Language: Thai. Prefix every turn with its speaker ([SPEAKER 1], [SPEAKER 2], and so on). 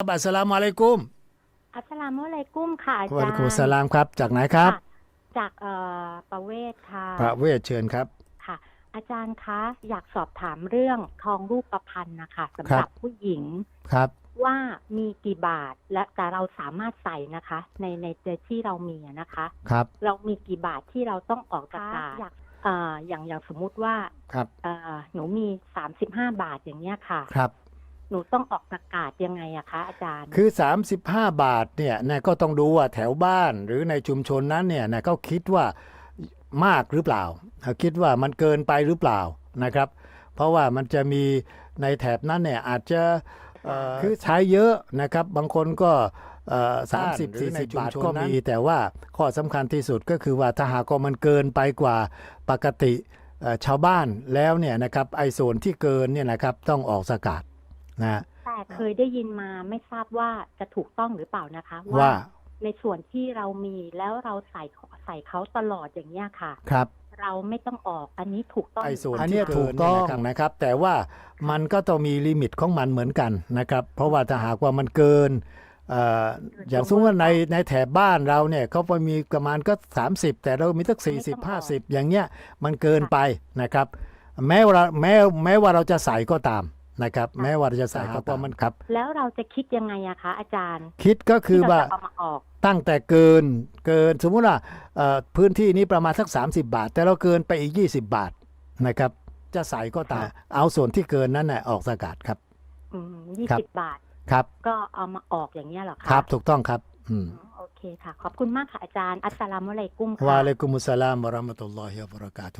[SPEAKER 1] อัสสลามุอะลัยกุม
[SPEAKER 2] อัสสลามุอะลัยกุมค่ะอาจาร
[SPEAKER 1] วะ
[SPEAKER 2] ย์
[SPEAKER 1] อะลัยกุมุสสลามครับ จากไหนครับะ
[SPEAKER 2] จากเอ่อประเวศค่ะ
[SPEAKER 1] ประเวศเชิญครับ
[SPEAKER 2] ค่ะ อาจารย์คะอยากสอบถามเรื่องทองรูปประพันธ์นะคะสำ
[SPEAKER 1] ครั
[SPEAKER 2] หรับบผู้หญิง
[SPEAKER 1] ครับ
[SPEAKER 2] ว่ามีกี่บาทและแต่เราสามารถใส่นะคะ ในในในที่เรามีอะนะคะ
[SPEAKER 1] ครับ
[SPEAKER 2] เรามีกี่บาทที่เราต้องออกจากกาอยากเอ่ออย่างอย่างสมมุติว่า
[SPEAKER 1] ครับ
[SPEAKER 2] เอ่อหนูมีสามสิบห้าบาทอย่างเงี้ยค่ะ
[SPEAKER 1] ครับ
[SPEAKER 2] หนูต้องออกประกาศยังไงอะคะอาจารย์
[SPEAKER 1] คือ 35 บาทเนี่ยนะก็ต้องดูว่าแถวบ้านหรือในชุมชนนั้นเนี่ยนะก็คิดว่ามากหรือเปล่า คิดว่ามันเกินไปหรือเปล่านะครับ เพราะว่ามันจะมีในแถบนั้นเนี่ยอาจจะเอ่อคือใช้เยอะนะครับ บางคนก็สามสิบสี่สิบบาทก็มี แต่ว่าข้อสำคัญที่สุดก็คือว่าถ้าหากว่ามันเกินไปกว่าปกติเอ่อชาวบ้านแล้วเนี่ยนะครับไอ้ส่วนที่เกินเนี่ยนะครับต้องออกสกัด นะ
[SPEAKER 2] แต่เคยได้ยินมาไม่ทราบว่าจะถูกต้องหรือเปล่านะคะ
[SPEAKER 1] ว่า
[SPEAKER 2] ในส่วนที่เรามีแล้วเราใส่ใส่เขาตลอดอย่างเงี้ยค่ะ
[SPEAKER 1] ครับ
[SPEAKER 2] เราไม่ต้องออกอันนี้ถูกต้อง
[SPEAKER 1] ไอ้ส่วน
[SPEAKER 2] หรื
[SPEAKER 1] อัน
[SPEAKER 2] เป
[SPEAKER 1] เนี้
[SPEAKER 2] ล่าย
[SPEAKER 1] ถูกต้องนะครับ แต่ว่ามันก็ต้องมีลิมิตของมันเหมือนกันนะครับ เพราะว่าถ้าหากว่ามันเกินเอ่ออย่างสมมติว่าในในแถบบ้านเราเนี่ยเขาไปมีประมาณก็ 30 แต่เรามีตั้ง40 50 อย่างเงี้ยมันเกินไปนะครับ แม้ว่าแม้แม้ว่าเราจะใส่ก็ตาม นะครับ แม้ว่าเราจะใส่ก็ตามมันครับ
[SPEAKER 2] แล้วเราจะคิดยังไงอะคะอาจารย์
[SPEAKER 1] คิดก็คือ
[SPEAKER 2] ที่เร
[SPEAKER 1] ว่า
[SPEAKER 2] จะเอามาออก
[SPEAKER 1] ตั้งแต่เกินเกินสมมุติว่าเอ่อพื้นที่นี้ประมาณสัก 30 บาท แต่เราเกินไปอีก 20 บาทนะครับ จะใส่ก็ตามเอาส่วนที่เกินนั้นน่ะออกสกัดครับ
[SPEAKER 2] อืมยี่
[SPEAKER 1] ครับ
[SPEAKER 2] สิบบาท
[SPEAKER 1] ครับ
[SPEAKER 2] ก็เอามาออกอย่างเงี้ยเหรอคะ
[SPEAKER 1] ครับ ถูกต้องครับอืม
[SPEAKER 2] อืมโอเคค่ะ ขอบคุณมากค่ะอาจารย์ อัสสลามุอะลัยกุมค่ะ
[SPEAKER 1] วะอะลัยกุมุสสลามวะเราะห์มะตุลลอฮิวะบะเราะกาตุฮ์